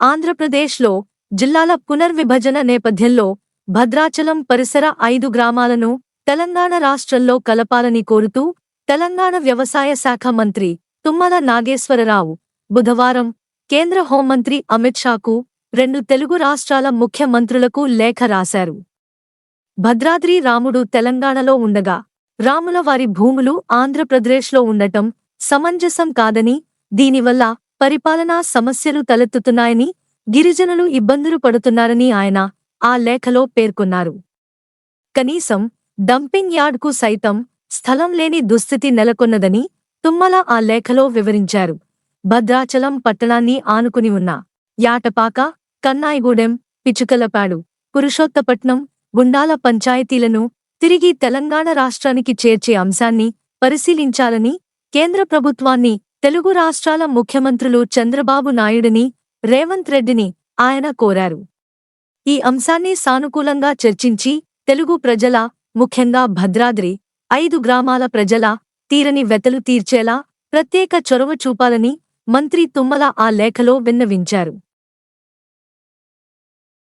ఆంధ్రప్రదేశ్లో జిల్లాల పునర్విభజన నేపథ్యంలో భద్రాచలం పరిసర ఐదు గ్రామాలను తెలంగాణ రాష్ట్రంలో కలపాలని కోరుతూ తెలంగాణ వ్యవసాయ శాఖ మంత్రి తుమ్మల నాగేశ్వరరావు బుధవారం కేంద్ర హోంమంత్రి అమిత్ షాకు రెండు తెలుగు రాష్ట్రాల ముఖ్యమంత్రులకు లేఖ రాశారు. భద్రాద్రి రాముడు తెలంగాణలో ఉండగా రాముల వారి భూములు ఆంధ్రప్రదేశ్లో ఉండటం సమంజసం కాదని దీనివల్ల పరిపాలనా సమస్యలు తలెత్తుతున్నాయని గిరిజనులు ఇబ్బందులు పడుతున్నారని ఆయన ఆ లేఖలో పేర్కొన్నారు. కనీసం డంపింగ్ యార్డ్కు సైతం స్థలం లేని దుస్థితి నెలకొన్నదని తుమ్మల ఆ లేఖలో వివరించారు. భద్రాచలం పట్టణాన్ని ఆనుకుని ఉన్న యాటపాక కన్నాయిగూడెం పిచుకలపాడు పురుషోత్తపట్నం గుండాల పంచాయతీలను తిరిగి తెలంగాణ రాష్ట్రానికి చేర్చే అంశాన్ని పరిశీలించాలని కేంద్ర ప్రభుత్వాన్ని తెలుగు రాష్ట్రాల ముఖ్యమంత్రులు చంద్రబాబు నాయుడిని రేవంత్ రెడ్డిని ఆయన కోరారు. ఈ అంశాన్ని సానుకూలంగా చర్చించి తెలుగు ప్రజల ముఖ్యంగా భద్రాద్రి ఐదు గ్రామాల ప్రజల తీరని వెతలు తీర్చేలా ప్రత్యేక చొరవ చూపాలని మంత్రి తుమ్మల ఆ లేఖలో విన్నవించారు.